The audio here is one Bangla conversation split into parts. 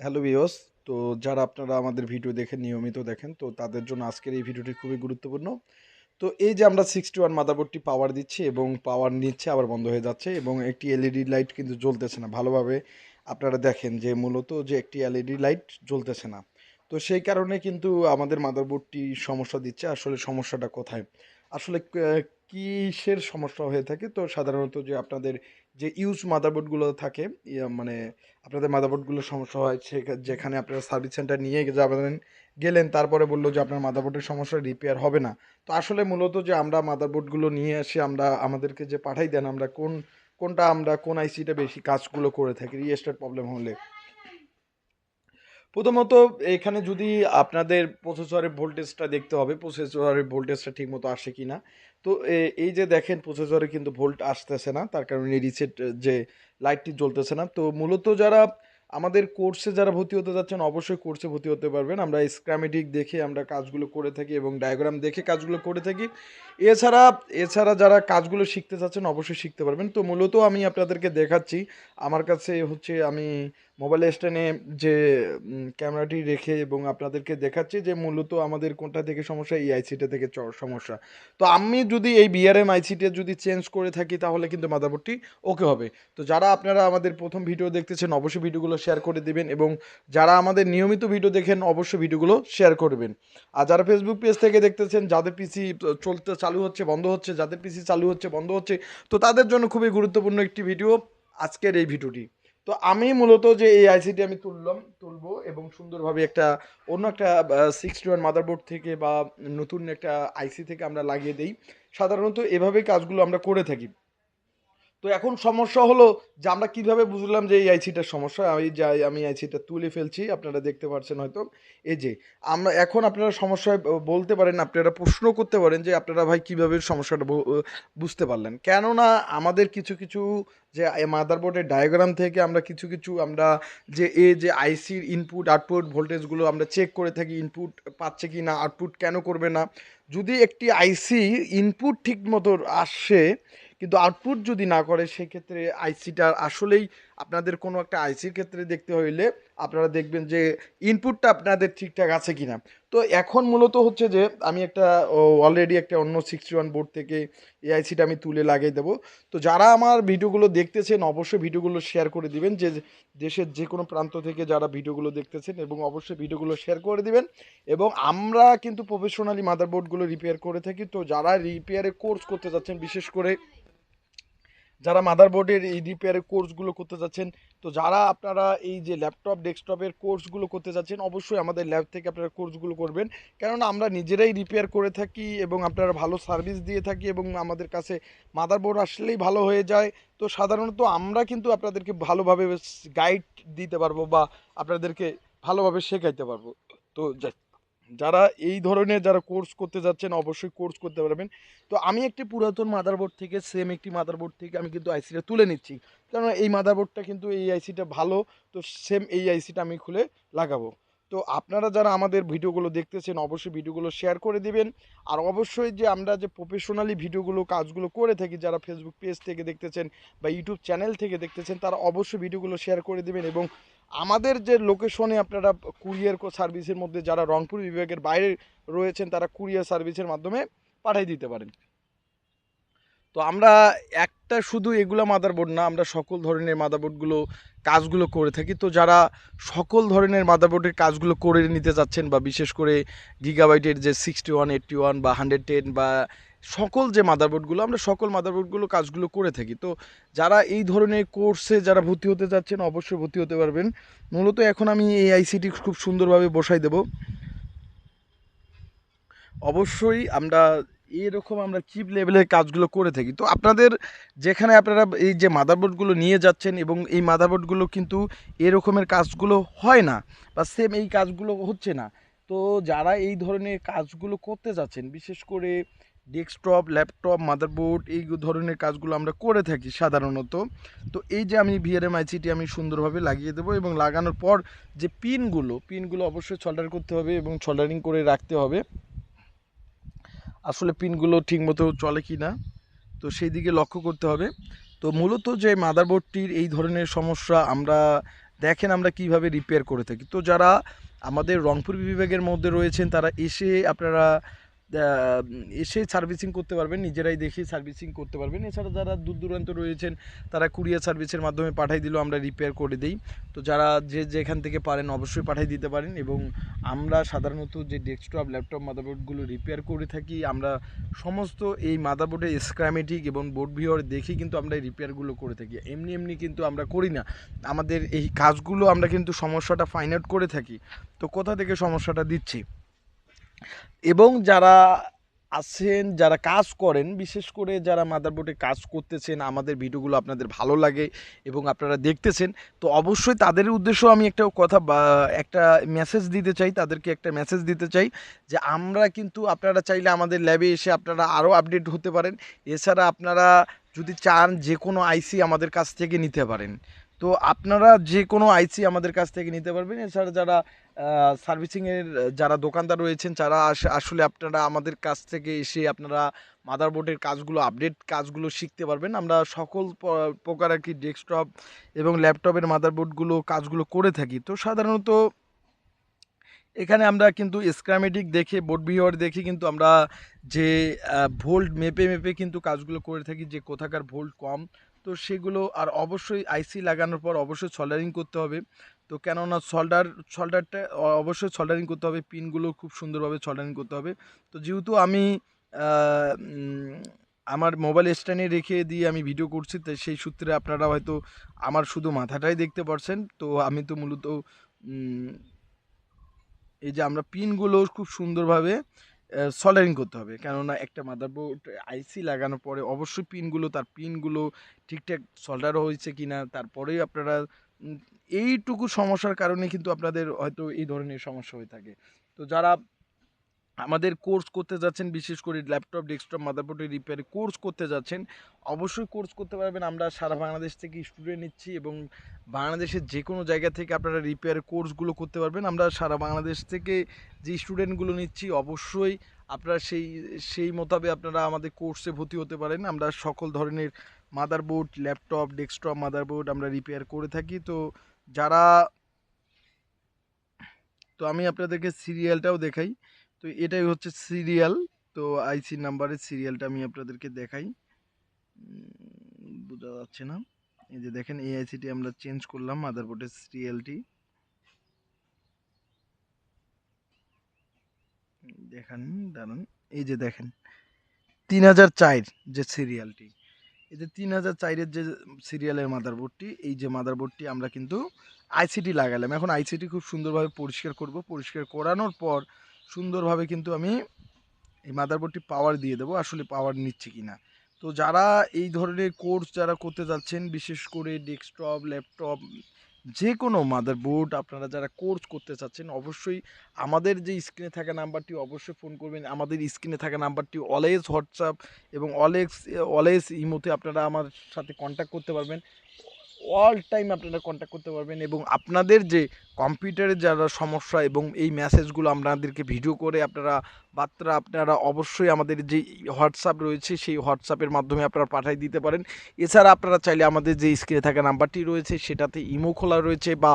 হ্যালো ভিউয়ার্স, তো যারা আপনারা আমাদের ভিডিও দেখেন নিয়মিত দেখেন, তো তাদের জন্য আজকের এই ভিডিওটি খুবই গুরুত্বপূর্ণ। তো এই যে আমরা সিক্সটি ওয়ান মাদারবোর্ডটি পাওয়ার দিচ্ছি এবং পাওয়ার নিচ্ছে আবার বন্ধ হয়ে যাচ্ছে এবং একটি এলইডি লাইট কিন্তু জ্বলতেছে না। ভালোভাবে আপনারা দেখেন যে মূলত যে একটি এলইডি লাইট জ্বলতেছে না। তো সেই কারণে কিন্তু আমাদের মাদারবোর্ডটি সমস্যা দিচ্ছে। আসলে সমস্যাটা কোথায়? আসলে কিসের সমস্যা হয়ে থাকে? তো সাধারণত যে আপনাদের যে ইউজ মাদারবোর্ডগুলো থাকে মানে আপনাদের মাদারবোর্ডগুলো সমস্যা হয় যেখানে আপনারা সার্ভিস সেন্টার নিয়ে যাবেন, গেলেন, তারপরে বলল যে আপনার মাদারবোর্ডের সমস্যা রিপেয়ার হবে না। তো আসলে মূলত যে আমরা মাদারবোর্ডগুলো নিয়ে আসি, আমরা আমাদেরকে যে পাঠাই দেন, আমরা কোন, কোনটা আমরা কোন আইসিটা বেশি কাজগুলো করে থাকি রিস্টার্ট প্রবলেম হলে। প্রথমত, এখানে যদি আপনাদের প্রসেসরের ভোল্টেজটা দেখতে হবে প্রসেসরের ভোল্টেজটা ঠিকমতো আসে কি না তো এই যে দেখেন প্রসেসরে কিন্তু ভোল্ট আসতেছে না, তার কারণে রিসেট যে লাইটটি জ্বলতেছে না। তো, মূলত যারা আমাদের কোর্সে যারা ভর্তি হতে যাচ্ছেন, অবশ্যই কোর্সে ভর্তি হতে পারবেন। আমরা স্ক্রামেটিক দেখে আমরা কাজগুলো করে থাকি এবং ডায়াগ্রাম দেখে কাজগুলো করে থাকি। এছাড়া এছাড়া যারা কাজগুলো শিখতে চাচ্ছেন, অবশ্যই শিখতে পারবেন। তো, মূলত আমি আপনাদেরকে দেখাচ্ছি। আমার কাছে হচ্ছে, আমি মোবাইল স্ট্যান্ডে যে ক্যামেরাটি রেখে এবং আপনাদেরকে দেখাচ্ছি যে মূলত আমাদের কোনটা থেকে সমস্যা, এই আইসিটা থেকে সমস্যা। তো আমি যদি এই বিআরএম আইসিটা যদি চেঞ্জ করে থাকি, তাহলে কিন্তু মাদারবোর্ডটি ওকে হবে। তো যারা আপনারা আমাদের প্রথম ভিডিও দেখতেছেন, অবশ্যই ভিডিওগুলো শেয়ার করে দেবেন এবং যারা আমাদের নিয়মিত ভিডিও দেখেন, অবশ্যই ভিডিওগুলো শেয়ার করবেন আর যারা ফেসবুক পেজ থেকে দেখতেছেন, যাদের পিসি চলতে চালু হচ্ছে, বন্ধ হচ্ছে, যাদের পিসি চালু হচ্ছে, বন্ধ হচ্ছে, তো তাদের জন্য খুবই গুরুত্বপূর্ণ একটি ভিডিও আজকের এই ভিডিওটি তো আমি মূলত যে এই আইসিটি আমি তুললাম, তুলবো এবং সুন্দরভাবে একটা অন্য একটা সিক্সটি ওয়ান মাদারবোর্ড থেকে বা নতুন একটা আইসি থেকে আমরা লাগিয়ে দিই। সাধারণত এভাবে কাজগুলো আমরা করে থাকি। তো এখন সমস্যা হলো যে আমরা কীভাবে বুঝলাম যে এই আইসিটার সমস্যা? আমি যাই, আমি আইসিটা তুলে ফেলছি, আপনারা দেখতে পাচ্ছেন হয়তো। এই যে, আমরা এখন আপনারা সমস্যায় বলতে পারেন, আপনারা প্রশ্ন করতে পারেন যে আপনারা ভাই কীভাবে সমস্যাটা বুঝতে পারলেন। কেননা আমাদের কিছু কিছু যে মাদারবোর্ডের ডায়াগ্রাম থেকে আমরা কিছু কিছু আমরা যে এ, যে আইসির ইনপুট আউটপুট ভোল্টেজগুলো আমরা চেক করে থাকি ইনপুট পাচ্ছে কি না আউটপুট কেন করবে না। যদি একটি আইসি ইনপুট ঠিক মতো আসে কিন্তু আউটপুট যদি না করে, সেক্ষেত্রে আইসিটা আসলেই আপনাদের কোনো একটা আইসির ক্ষেত্রে দেখতে হইলে আপনারা দেখবেন যে ইনপুটটা আপনাদের ঠিকঠাক আছে কি না তো এখন মূলত হচ্ছে যে আমি একটা অলরেডি একটা অন্য সিক্সটি ওয়ান বোর্ড থেকে এই আইসিটা আমি তুলে লাগিয়ে দেবো। তো যারা আমার ভিডিওগুলো দেখতেছেন, অবশ্যই ভিডিওগুলো শেয়ার করে দিবেন। যে দেশের যে কোনো প্রান্ত থেকে যারা ভিডিওগুলো দেখতেছেন এবং অবশ্যই ভিডিওগুলো শেয়ার করে দিবেন। এবং আমরা কিন্তু প্রফেশনালি মাদারবোর্ডগুলো রিপেয়ার করে থাকি। তো যারা রিপেয়ারে কোর্স করতে যাচ্ছেন, বিশেষ করে যারা মাদারবোর্ডের এই রিপেয়ারের কোর্সগুলো করতে যাচ্ছেন, তো যারা আপনারা এই যে ল্যাপটপ ডেস্কটপের কোর্সগুলো করতে যাচ্ছেন, অবশ্যই আমাদের ল্যাব থেকে আপনারা কোর্সগুলো করবেন। কেননা আমরা নিজেরাই রিপেয়ার করে থাকি এবং আপনারা ভালো সার্ভিস দিয়ে থাকি এবং আমাদের কাছে মাদারবোর্ড আসলেই ভালো হয়ে যায়। তো সাধারণত আমরা কিন্তু আপনাদেরকে ভালোভাবে গাইড দিতে পারব বা আপনাদেরকে ভালোভাবে শেখাইতে পারব। তো যারা এই ধরনের যারা কোর্স করতে যাচ্ছেন, অবশ্যই কোর্স করতে পারবেন। তো আমি একটি পুরাতন মাদারবোর্ড থেকে সেম একটি মাদারবোর্ড থেকে আমি কিন্তু আইসিটা তুলে নিচ্ছি। কারণ এই মাদারবোর্ডটা কিন্তু এই আইসিটা ভালো, তো সেম এই আইসিটা আমি খুলে লাগাবো। তো আপনারা যারা আমাদের ভিডিওগুলো দেখতেছেন, অবশ্যই ভিডিওগুলো শেয়ার করে দিবেন। আর অবশ্যই যে আমরা যে প্রফেশনালি ভিডিওগুলো, কাজগুলো করে থাকি, যারা ফেসবুক পেজ থেকে দেখতেছেন বা ইউটিউব চ্যানেল থেকে দেখতেছেন, তারা অবশ্যই ভিডিওগুলো শেয়ার করে দিবেন এবং আমাদের যে লোকেশনে আপনারা কুরিয়ার সার্ভিসের মধ্যে যারা রংপুর বিভাগের বাইরে রয়েছেন, তারা কুরিয়ার সার্ভিসের মাধ্যমে পাঠিয়ে দিতে পারেন। তো আমরা একটা শুধু এগুলো মাদারবোর্ড না, আমরা সকল ধরনের মাদারবোর্ডগুলো কাজগুলো করে থাকি। তো যারা সকল ধরনের মাদারবোর্ডের কাজগুলো করে নিতে চাচ্ছেন বা বিশেষ করে গিগাবাইটের যে সিক্সটি ওয়ান এইটটি ওয়ান বা হান্ড্রেড টেন বা সকল যে মাদারবোর্ডগুলো আমরা সকল মাদারবোর্ডগুলো কাজগুলো করে থাকি। তো যারা এই ধরনের কোর্সে যারা ভর্তি হতে চাচ্ছেন, অবশ্যই ভর্তি হতে পারবেন। মূলত এখন আমি এই আইসিটি খুব সুন্দরভাবে বসাই দেব। অবশ্যই আমরা এরকম আমরা চিপ লেভেলের কাজগুলো করে থাকি। তো আপনাদের যেখানে আপনারা এই যে মাদারবোর্ডগুলো নিয়ে যাচ্ছেন এবং এই মাদারবোর্ডগুলো কিন্তু এরকমের কাজগুলো হয় না বা সেম এই কাজগুলো হচ্ছে না। তো যারা এই ধরনের কাজগুলো করতে যাচ্ছেন, বিশেষ করে ডেস্কটপ, ল্যাপটপ, মাদারবোর্ড, এই ধরনের কাজগুলো আমরা করে থাকি সাধারণত। তো এই যে আমি ভিআরএম আইসিটি আমি সুন্দরভাবে লাগিয়ে দেবো এবং লাগানোর পর যে পিনগুলো পিনগুলো অবশ্যই সোল্ডার করতে হবে এবং সোল্ডারিং করে রাখতে হবে। আসলে পিনগুলো ঠিকমতো চলে কি না তো সেই দিকে লক্ষ্য করতে হবে। তো মূলত যে মাদারবোর্ডটির এই ধরনের সমস্যা আমরা দেখেন আমরা কীভাবে রিপেয়ার করে থাকি। তো যারা আমাদের রংপুর বিভাগের মধ্যে রয়েছেন, তারা এসে আপনারা এসে সার্ভিসিং করতে পারবেন, নিজেরাই দেখে সার্ভিসিং করতে পারবেন। এছাড়া যারা দূর দূরান্ত রয়েছেন, তারা কুরিয়ার সার্ভিসের মাধ্যমে পাঠাই দিলেও আমরা রিপেয়ার করে দিই। তো যারা যে যেখান থেকে পারেন অবশ্যই পাঠাই দিতে পারেন এবং আমরা সাধারণত যে ডেস্কটপ ল্যাপটপ মাদারবোর্ডগুলো রিপেয়ার করে থাকি, আমরা সমস্ত এই মাদারবোর্ডের স্ক্রামেটিক এবং বোর্ড ভিওর দেখে কিন্তু আমরা এই রিপেয়ারগুলো করে থাকি। এমনি এমনি কিন্তু আমরা করি না। আমাদের এই কাজগুলো আমরা কিন্তু সমস্যাটা ফাইন্ড আউট করে থাকি। তো কোথা থেকে সমস্যাটা দিচ্ছি? এবং যারা আছেন, যারা কাজ করেন, বিশেষ করে যারা মাদারবোর্ডে কাজ করতেছেন, আমাদের ভিডিওগুলো আপনাদের ভালো লাগে এবং আপনারা দেখতেছেন, তো অবশ্যই তাদের উদ্দেশ্য আমি একটা কথা একটা মেসেজ দিতে চাই, তাদেরকে একটা মেসেজ দিতে চাই যে আমরা কিন্তু আপনারা চাইলে আমাদের ল্যাবে এসে আপনারা আরও আপডেট হতে পারেন। এছাড়া আপনারা যদি চান যে কোনো আইসি আমাদের কাছ থেকে নিতে পারেন। তো আপনারা যে কোনো আইসি আমাদের কাছ থেকে নিতে পারবেন। এছাড়া যারা সার্ভিসিংয়ের যারা দোকানদার রয়েছেন যারা আস- আসলে আপনারা আমাদের কাছ থেকে এসে আপনারা মাদারবোর্ডের কাজগুলো, আপডেট কাজগুলো শিখতে পারবেন। আমরা সকল প্রকার আর কি ডেস্কটপ এবং ল্যাপটপের মাদারবোর্ডগুলো কাজগুলো করে থাকি। তো সাধারণত এখানে আমরা কিন্তু স্ক্রামেটিক দেখে, বোর্ড বিহেভিয়ার দেখে কিন্তু আমরা যে ভোল্ট মেপে মেপে কিন্তু কাজগুলো করে থাকি, যে কোথাকার ভোল্ট কম তো সেগুলো আর অবশ্যই আইসি লাগানোর পর অবশ্যই সল্ডারিং করতে হবে। তো কেননা সল্ডার সল্ডারটা অবশ্যই সল্ডারিং করতে হবে পিনগুলো খুব সুন্দরভাবে সল্ডারিং করতে হবে। তো যেহেতু আমি আমার মোবাইল স্ট্যান্ডে রেখে দিয়ে আমি ভিডিও করছি, তাই সেই সূত্রে আপনারা হয়তো আমার শুধু মাথাটাই দেখতে পারছেন। তো আমি তো মূলত এই যে আমরা পিনগুলো খুব সুন্দরভাবে সল্ডারিং করতে হবে। কেননা একটা মাদারবোর্ড আইসি লাগানোর পরে অবশ্যই পিনগুলো তার পিনগুলো ঠিকঠাক সল্ডার হয়েছে কি না তারপরেই আপনারা এইটুকু সমস্যার কারণে কিন্তু আপনাদের হয়তো এই ধরনের সমস্যা হয়ে থাকে। তো যারা আমাদের কোর্স করতে যাচ্ছেন, বিশেষ করে ল্যাপটপ, ডেস্কটপ মাদারবোর্ডের রিপেয়ার কোর্স করতে যাচ্ছেন, অবশ্যই কোর্স করতে পারবেন। আমরা সারা বাংলাদেশ থেকে স্টুডেন্ট নিচ্ছি এবং বাংলাদেশের যে কোনো জায়গা থেকে আপনারা রিপেয়ার কোর্সগুলো করতে পারবেন। আমরা সারা বাংলাদেশ থেকে যে স্টুডেন্টগুলো নিচ্ছি, অবশ্যই আপনারা সেই সেই মোতাবে আপনারা আমাদের কোর্সে ভর্তি হতে পারেন। আমরা সকল ধরনের মাদারবোর্ড, ল্যাপটপ, ডেস্কটপ, মাদারবোর্ড আমরা রিপেয়ার করে থাকি। তো যারা, তো আমি আপনাদেরকে সিরিয়ালটাও দেখাই। তো এটাই হচ্ছে সিরিয়াল। তো আইসি নাম্বারের সিরিয়ালটা আমি আপনাদেরকে দেখাই। বোঝা যাচ্ছে না। এই যে দেখেন, এই আইসিটি আমরা চেঞ্জ করলাম মাদারবোর্ডের সিরিয়ালটি। দেখেন, দাঁড়ান। এই যে দেখেন, তিন হাজার চার যে সিরিয়ালটি। এই যে তিন হাজার চারের যে সিরিয়ালের মাদারবোর্ডটি এই যে মাদারবোর্ডটি আমরা কিন্তু আইসিটি লাগালাম। এখন আইসিটি খুব সুন্দরভাবে পরিষ্কার করব। পরিষ্কার করানোর পর সুন্দরভাবে কিন্তু আমি এই মাদারবোর্ডটি পাওয়ার দিয়ে দেবো, আসলে পাওয়ার নিচ্ছে কি না তো যারা এই ধরনের কোর্স যারা করতে যাচ্ছেন, বিশেষ করে ডেস্কটপ ল্যাপটপ যে কোনো মাদারবোর্ড আপনারা যারা কোর্স করতে চাচ্ছেন, অবশ্যই আমাদের যে স্ক্রিনে থাকা নাম্বারটি অবশ্যই ফোন করবেন। আমাদের স্ক্রিনে থাকা নাম্বারটি অলওয়েজ হোয়াটসঅ্যাপ এবং অলওয়েজ অলওয়েজ ইমোতে আপনারা আমার সাথে কন্ট্যাক্ট করতে পারবেন। অল টাইম আপনারা কন্ট্যাক্ট করতে পারবেন এবং আপনাদের যে কম্পিউটারের যারা সমস্যা এবং এই মেসেজগুলো আপনাদেরকে ভিডিও করে আপনারা বার্তা আপনারা অবশ্যই আমাদের যে হোয়াটসঅ্যাপ রয়েছে সেই হোয়াটসঅ্যাপের মাধ্যমে আপনারা পাঠিয়ে দিতে পারেন। এছাড়া আপনারা চাইলে আমাদের যে স্ক্রিনে থাকা নাম্বারটি রয়েছে সেটাতে ইমো খোলা রয়েছে বা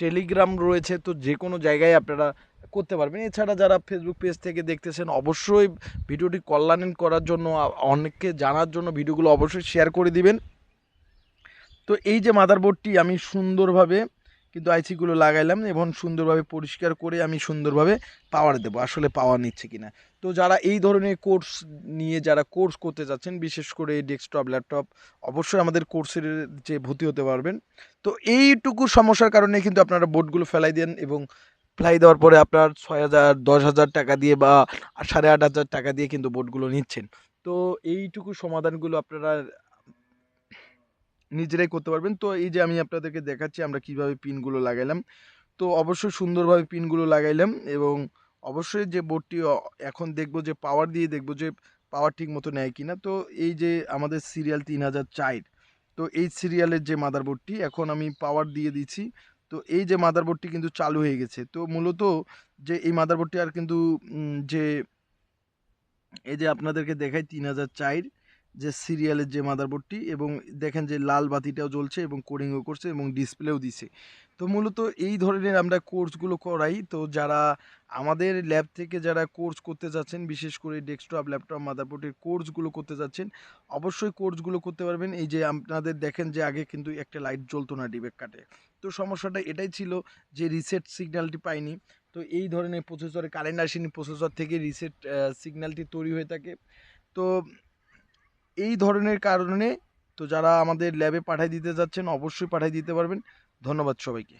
টেলিগ্রাম রয়েছে তো যে কোনো জায়গায় আপনারা করতে পারবেন। এছাড়া যারা ফেসবুক পেজ থেকে দেখতেছেন অবশ্যই ভিডিওটি কল্যাণ করার জন্য অনেককে জানার জন্য ভিডিওগুলো অবশ্যই শেয়ার করে দিবেন। তো এই যে মাদারবোর্ডটি আমি সুন্দরভাবে কিন্তু আইসিগুলো লাগাইলাম এবং সুন্দরভাবে পরিষ্কার করে আমি সুন্দরভাবে পাওয়ার দেবো। আসলে পাওয়ার নিচ্ছে কিনা? তো যারা এই ধরনের কোর্স নিয়ে যারা কোর্স করতে যাচ্ছেন, বিশেষ করে ডেস্কটপ ল্যাপটপ অবশ্যই আমাদের কোর্সের যে ভর্তি হতে পারবেন। তো এইটুকু সমস্যার কারণে কিন্তু আপনারা বোর্ডগুলো ফেলাই দেন এবং ফেলাই দেওয়ার পরে আপনার ছয় হাজার, দশ হাজার টাকা দিয়ে বা সাড়ে আট হাজার টাকা দিয়ে কিন্তু বোর্ডগুলো নিচ্ছেন। তো এইটুকু সমাধানগুলো আপনারা নিজেরাই করতে পারবেন। তো এই যে আমি আপনাদেরকে দেখাচ্ছি, আমরা কীভাবে পিনগুলো লাগাইলাম। তো অবশ্যই সুন্দরভাবে পিনগুলো লাগাইলাম এবং অবশ্যই যে বোর্ডটি এখন দেখব যে পাওয়ার দিয়ে দেখব যে পাওয়ার ঠিক মতো নেয় কিনা। তো এই যে আমাদের সিরিয়াল তিন হাজার চার, তো এই সিরিয়ালের যে মাদারবোর্ডটি এখন আমি পাওয়ার দিয়ে দিচ্ছি। তো এই যে মাদারবোর্ডটি কিন্তু চালু হয়ে গেছে। তো মূলত যে এই মাদারবোর্ডটি আর কিন্তু যে, এই যে আপনাদেরকে দেখাই তিন হাজার চার যে সিরিয়ালের যে মাদারবোর্ডটি এবং দেখেন যে লাল বাতিটাও জ্বলছে এবং কোডিংও করছে এবং ডিসপ্লেও দিছে। তো মূলত এই ধরনের আমরা কোর্সগুলো করাই। তো যারা আমাদের ল্যাব থেকে যারা কোর্স করতে যাচ্ছেন, বিশেষ করে ডেস্কটপ, ল্যাপটপ, মাদারবোর্ডের কোর্সগুলো করতে যাচ্ছেন, অবশ্যই কোর্সগুলো করতে পারবেন। এই যে আপনাদের দেখেন যে আগে কিন্তু একটা লাইট জ্বলতো না ডিবেক কাটে। তো সমস্যাটা এটাই ছিল যে রিসেট সিগন্যালটি পাইনি। তো এই ধরনের প্রসেসরে কারেন্ট আসেনি, প্রসেসর থেকে রিসেট সিগন্যালটি তৈরি হয়ে থাকে। তো এই ধরনের কারণে তো যারা আমাদের ল্যাবে পাঠিয়ে দিতে যাচ্ছেন, অবশ্যই পাঠিয়ে দিতে পারবেন। ধন্যবাদ সবাইকে।